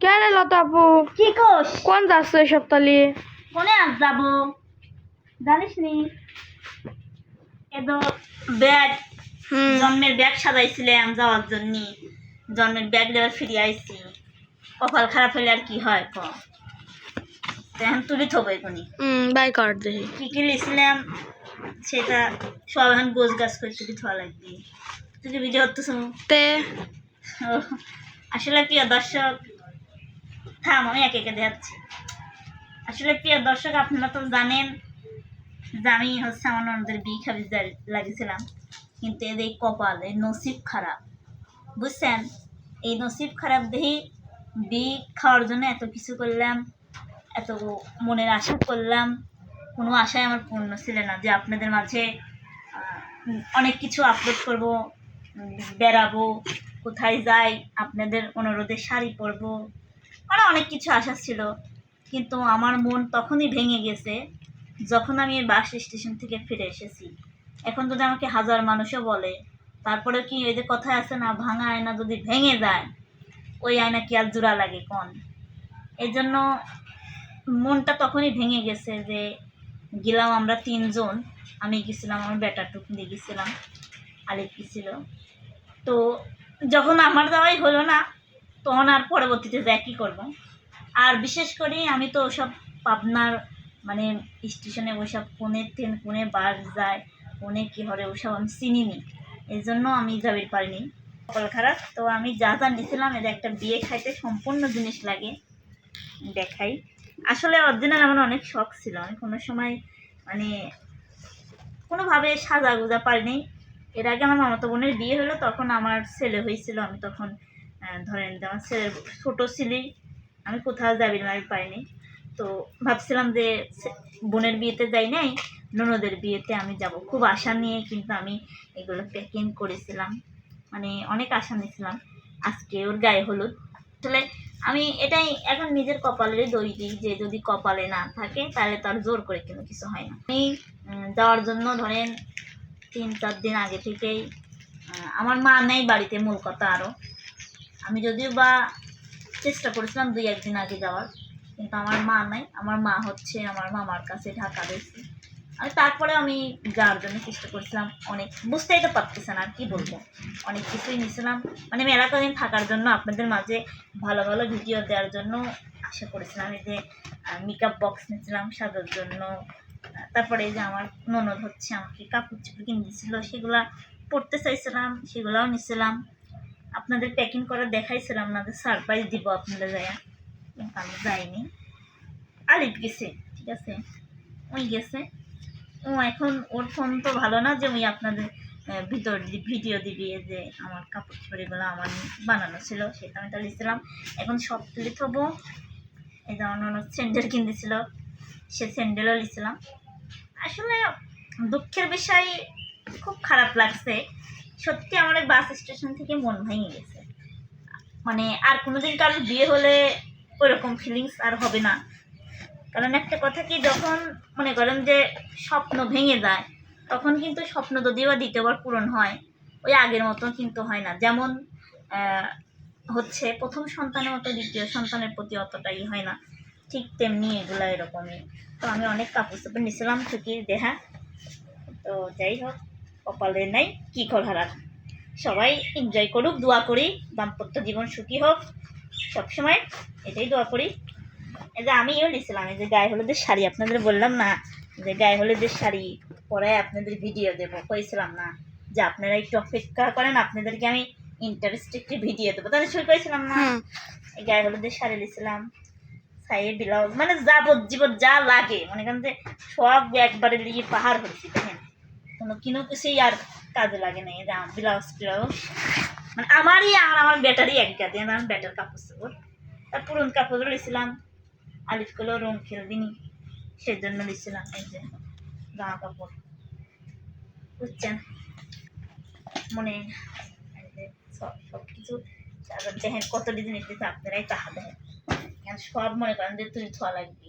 কে রে লতা আপু? কি কোস? কোন যাচ্ছ এই সপ্তাহে কোনে আজ যাব? জানিস নি এ তো ব্যাগ জন্মের ব্যাগ সাজাইছিলাম যাওয়ার জন্য। জন্মের ব্যাগ দেওয়ার ফিরে আইছি। কপাল খারাপ হলে আর কি হয় ক? এখন তুলি থবো এখনই হুম বাই কর দেখি কি কি লিখছিলাম সেটা সব এখন গোছ গাছ করে তুলি থোয়া লাগবে। তুই বিজয় হতো তে। আসলে প্রিয় দর্শক থাম আমি একে একে দেখাচ্ছি। আসলে প্রিয় দর্শক, আপনারা তো জানেন যে আমি হচ্ছে আমার ননদের বিয়ে খাবি লাগিয়েছিলাম। কিন্তু এদের কপাল, এই নসিব খারাপ। বুঝছেন? এই নসিব খারাপ দেখি বিয়ে খাওয়ার জন্য এত কিছু করলাম, এত মনের আশা করলাম। কোনো আশায় আমার পূর্ণ ছিল না যে আপনাদের মাঝে অনেক কিছু আপলোড করব বেড়াবো, কোথায় যাই, আপনাদের অনুরোধে শাড়ি পরবো। মানে অনেক কিছু আশা ছিল। কিন্তু আমার মন তখনই ভেঙে গেছে যখন আমি বাস স্টেশন থেকে ফিরে এসেছি। এখন যদি আমাকে হাজার মানুষও বলে তারপরে কি ওই যে কথায় আছে না, ভাঙা আয়না যদি ভেঙে যায়, ওই আয়না কি আর জোড়া লাগে কোন? এই জন্য মনটা তখনই ভেঙে গেছে যে, গেলাম আমরা তিনজন। আমি গেছিলাম, আমার বেটার টুক দিয়ে গেছিলাম, আলিফ গেছিল। তো যখন আমার যাওয়াই হলো না তখন আর পরবর্তীতে যাই কী করব? আর বিশেষ করে আমি তো ওসব পাবনার মানে স্টেশনে ওসব কোনে ট্রেন কোনে বাস যায়, কোনে কী হরে ওসব আমি চিনিনি। এই জন্য আমি যাবির পারিনি। কপাল খারাপ। তো আমি যা যা নিয়েছিলাম এদের একটা বিয়ে খাইতে সম্পূর্ণ জিনিস লাগে। দেখাই। আসলে অরিজিনাল আমার অনেক শখ ছিল। আমি কোনো সময় মানে কোনোভাবে সাজা গুজা পারিনি। এর আগে আমার মামাতো বোনের বিয়ে হলো, তখন আমার ছেলে হয়েছিল, আমি তখন ধরেন যে আমার ছেলের ছোটো ছিলেই আমি কোথাও যাবি না, আমি পাইনি। তো ভাবছিলাম যে বোনের বিয়েতে যাই নাই, ননদের বিয়েতে আমি যাব। খুব আশা নিয়ে কিন্তু আমি এগুলো প্যাকিং করেছিলাম। মানে অনেক আশা নিয়েছিলাম। আজকে ওর গায়ে হলুদ। আসলে আমি এটাই এখন নিজের কপালেরই দই দিই যে যদি কপালে না থাকে, তাহলে তার জোর করে কোনো কিছু হয় না। আমি যাওয়ার জন্য ধরেন তিন চার দিন আগে থেকেই আমার মা নেই বাড়িতে, মূল কথা আরও আমি যদিও বা চেষ্টা করেছিলাম দুই, একদিন আগে যাওয়ার, কিন্তু আমার মা নাই। আমার মা হচ্ছে আমার মামার কাছে ঢাকা রয়েছে। আমি তারপরে আমি যাওয়ার জন্য চেষ্টা করছিলাম অনেক, বুঝতেই তো পারতেছেন আর কি বলব। অনেক কিছুই নিয়েছিলাম। মানে আমি এলাকাদিন থাকার জন্য আপনাদের মাঝে ভালো ভালো ভিডিও দেওয়ার জন্য আশা করেছিলাম। এই যে মেকআপ বক্স নিয়েছিলাম সাজার জন্য। তারপরে যে আমার ননদ হচ্ছে আমাকে কাপড় চোপড় কিনে দিয়েছিলো। সেগুলা পরতে চাইছিলাম, সেগুলাও নিছিলাম আপনাদের প্যাকিং করা দেখাইছিলাম যে সারপ্রাইজ দিব আপনাদের যায় কিন্তু আমি যাইনি। আলিফ গেছে, ঠিক আছে? ওই গেছে। ও এখন, ওর ফোন তো ভালো না যে ওই আপনাদের ভিতর ভিডিও দিবি যে আমার কাপড় চোপড়গুলো আমার বানানো ছিল, সেটা আমি তাহলেছিলাম এখন সব তুলে থবো। এই যে আমার ননদ স্যান্ডেল কিনতেছিল, সে স্যান্ডেলও নিয়েছিলাম আসলে দুঃখের বিষয় খুব খারাপ লাগছে। সত্যি আমার বাস স্টেশন থেকে মন ভেঙে গেছে। মানে আর কোনোদিন কারোর বিয়ে হলে ওইরকম ফিলিংস আর হবে না। কারণ একটা কথা কি, যখন মনে করেন যে স্বপ্ন ভেঙে যায়, তখন কিন্তু স্বপ্ন যদিও বা দ্বিতীয়বার পূরণ হয়, ওই আগের মতো কিন্তু হয় না। যেমন হচ্ছে প্রথম সন্তানের মতো দ্বিতীয় সন্তানের প্রতি অতটাই হয় না। ঠিক তেমনি এগুলো এরকমই। তো আমি অনেক কাপড় চোপড় নিয়েছিলাম ছুটির দেহা। তো যাই হোক। কপালে নাই কি করার আর সবাই এনজয় করুক দোয়া করি দাম্পত্য জীবন সুখী হোক। সবসময় এটাই দোয়া করি। এই যে আমিও নিয়েছিলাম এই যে গায়ে হলুদের শাড়ি আপনাদের বললাম না যে গায়ে হলুদের শাড়ি পরে আপনাদের ভিডিও দেবো কইছিলাম না যে আপনারা একটু অপেক্ষা করেন আপনাদেরকে আমি ইন্টারেস্ট একটি ভিডিও দেবো। তাহলে শুরু করেছিলাম না? এই গায়ে হলুদের শাড়ি নিয়েছিলাম সাইয়ে ব্লাউজ মানে যাবজ্জীবন যা লাগে মনে করেন যে সব একবারে নিয়ে পাহাড় হয়েছি দেখেন। কোনো কিনো কিছুই আর কাজে লাগে না, এই ব্লাউজ ব্লাউজ মানে আমারই আর আমার ব্যাটারি এক গাতে আমার ব্যাটার কাপড় চোপড়। তার পুরন কাপড়গুলো নিয়েছিলাম আলিফগুলো রং খেলবিনি সেজন্য নিয়েছিলাম এই যে জামা কাপড়। বুঝছেন? মনে সব কিছু দেখেন কত ডিজাইন নিতেছে আপনারাই তাহা দেখেন। এখন সব মনে করেন যে তুই থোয়া লাগবি।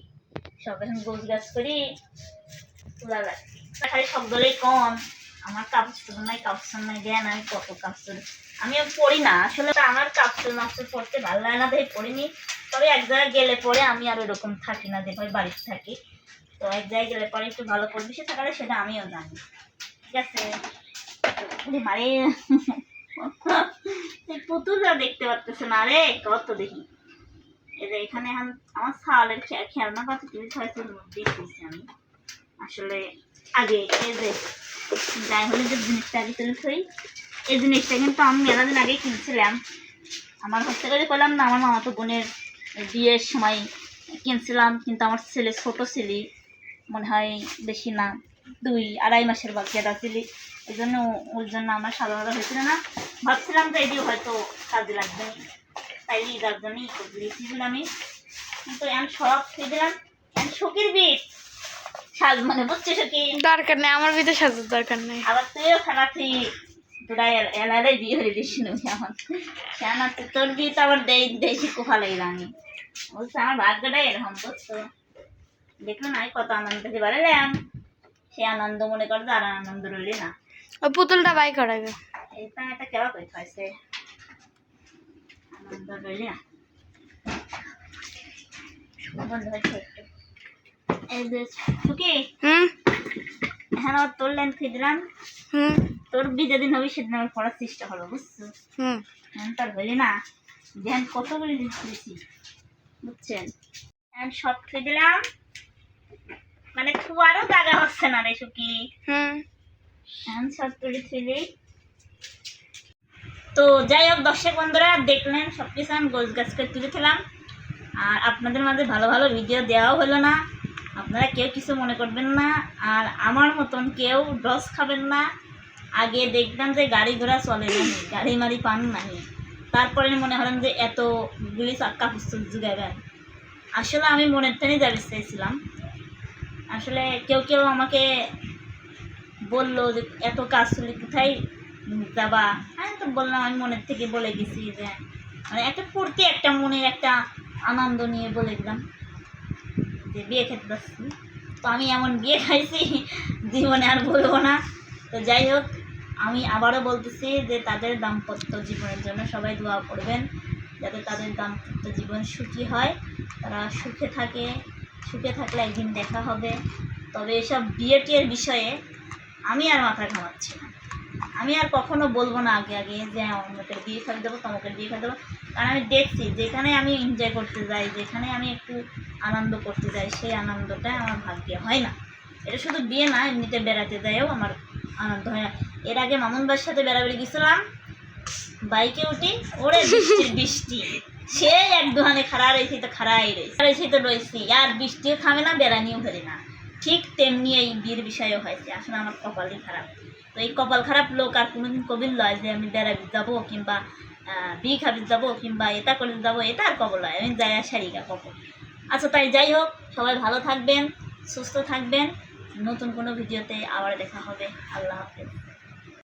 সব এখন গোছ গাছ করি তোলা লাগবে। খালি শব্দটাই কম। আমার কাপড় নাই কাপড় নাই দেন আমি কত কাপড় আমি পড়ি না, আসলে আমার কাপড় মাপড় পড়তে ভালো লাগে না, তাই পড়িনি। তবে এক জায়গায় গেলে পরে আমি আর ওরকম থাকি না ভাই বাড়িতে থাকি। তো এক জায়গায় গেলে পরে একটু ভালো পরিবেশে থাকালে সেটা আমিও জানি। ঠিক আছে? মারে। পুতুলরা দেখতে পারতেছে না রে, কত দেখি। যে এখানে এখন আমার সালের খেলনা কত কিছু হয়েছে দেখতেছি আমি। আসলে আগে এই যে, যাই হলে যে জিনিসটা আগে তুলে এই জিনিসটা কিন্তু আমি মেলা দিন আগে কিনছিলাম। আমার হচ্ছে করে করলাম না, আমার মামাতো বোনের বিয়ের সময় কিনছিলাম, কিন্তু আমার ছেলে ছোট ছিলি, মনে হয় বেশি না, দুই আড়াই মাসের বাচ্চাটা ছিলি। এই জন্য ওর জন্য আমার সাদা হয়েছিল না। ভাবছিলাম যে এটি হয়তো কাজে লাগবে। তাই যার জন্যই দিয়েছিলাম আমি। কিন্তু এখন সব খেয়ে দিলাম। এখন শোকের বিট। সাজ মানে বুঝছ সখী দরকার নেই আমার ভিতরে সাজার দরকার নেই। আবার তুইও খারাপ তোরা এলারে বিয়ে হয়ে দিস আমার। কেন তো- তোর বিয়ে তো আবার দেই দেশি কোফা লাগলাম আমি বলছে আমার ভাগ্যটাই এরকম বুঝছ? দেখল না কত আনন্দ পেতে পারলাম সে আনন্দ মনে করতো আর আনন্দ রইলি না। ওই পুতুলটা বাই করাবে তো একটা কেবা করে খাইছে আনন্দ রইলি না। বন্ধ হয়েছে হুম। হ্যাঁ তোর হুম। তোর বি যেদিন হবে সেদিন আমার পড়ার চেষ্টা বুঝছ? হুম। এখন তার হইলে না ধ্যান কতগুলি জিনিস করেছি বুঝছেন? এখন সব খেয়ে দিলাম। মানে জায়গা হচ্ছে না রে সুকি হুম। এখন সব তুলে ফেলি। তো যাই হোক দর্শক বন্ধুরা দেখলেন সব কিছু আমি গোছ গাছ করে তুলে ফেলাম। আর আপনাদের মাঝে ভালো ভালো ভিডিও দেওয়াও হলো না। আপনারা কেউ কিছু মনে করবেন না, আর আমার মতন কেউ ডস খাবেন না। আগে দেখবেন যে গাড়ি ঘোড়া চলে না, গাড়ি মারি পান নাই। তারপরে মনে হলেন যে এত এতগুলি চাক্কা পুস্তক জুগাবেন আসলে আমি মনের টেনে যাবে চাইছিলাম আসলে কেউ কেউ আমাকে বলল যে, এত কাজ চলে কোথায়? যাবা? আমি তো বললাম, আমি মনের থেকে বলে গেছি যে মানে একটা ফুর্তি, একটা মনের একটা আনন্দ নিয়ে বলে দিলাম। যে বিয়ে খেতে যাচ্ছি। তো আমি এমন বিয়ে খাইছি, জীবনে আর বলব না। তো যাই হোক, আমি আবারও বলতেছি যে তাদের দাম্পত্য জীবনের জন্য সবাই দোয়া করবেন, যাতে তাদের দাম্পত্য জীবন সুখী হয়। তারা সুখে থাকে, সুখে থাকলে একদিন দেখা হবে। তবে এসব বিয়ে টিয়ের বিষয়ে আমি আর মাথা ঘামাচ্ছি না। আমি আর কখনো বলব না আগে আগে যে অমুকের বিয়ে খাই দেবো তমুকের বিয়ে খাই দেবো। কারণ আমি দেখছি, যেখানে আমি এনজয় করতে যাই, যেখানে আমি একটু আনন্দ করতে যাই, সেই আনন্দটা আমার ভাগ্যে হয় না। এটা শুধু বিয়ে না, এমনিতে বেড়াতে যাইও আমার আনন্দ হয় না। এর আগে মামুনবার সাথে বেড়াবেড়ি গেছিলাম, বাইকে উঠি, ওরে বৃষ্টির বৃষ্টি। সে এক দোকানে খাড়া রয়েছে, তো খাড়াই রয়েছে। রয়েছে তো রয়েছি, আর বৃষ্টিও খাবে না, বেড়ানিও ধরে না। ঠিক তেমনি এই বিয়ের বিষয়ও হয়েছে, আসলে আমার কপালই খারাপ। তো এই কপাল খারাপ লোক আর কোনোদিন কবির লয় যে আমি বেড়াবি যাব কিংবা বিয়ে খাবি যাব কিংবা এটা করে যাব, এটা আর কবল লয়? আমি যাই সারিকা কবল আচ্ছা তাই যাই হোক, সবাই ভালো থাকবেন, সুস্থ থাকবেন। নতুন কোনো ভিডিওতে আবার দেখা হবে। আল্লাহ হাফেজ।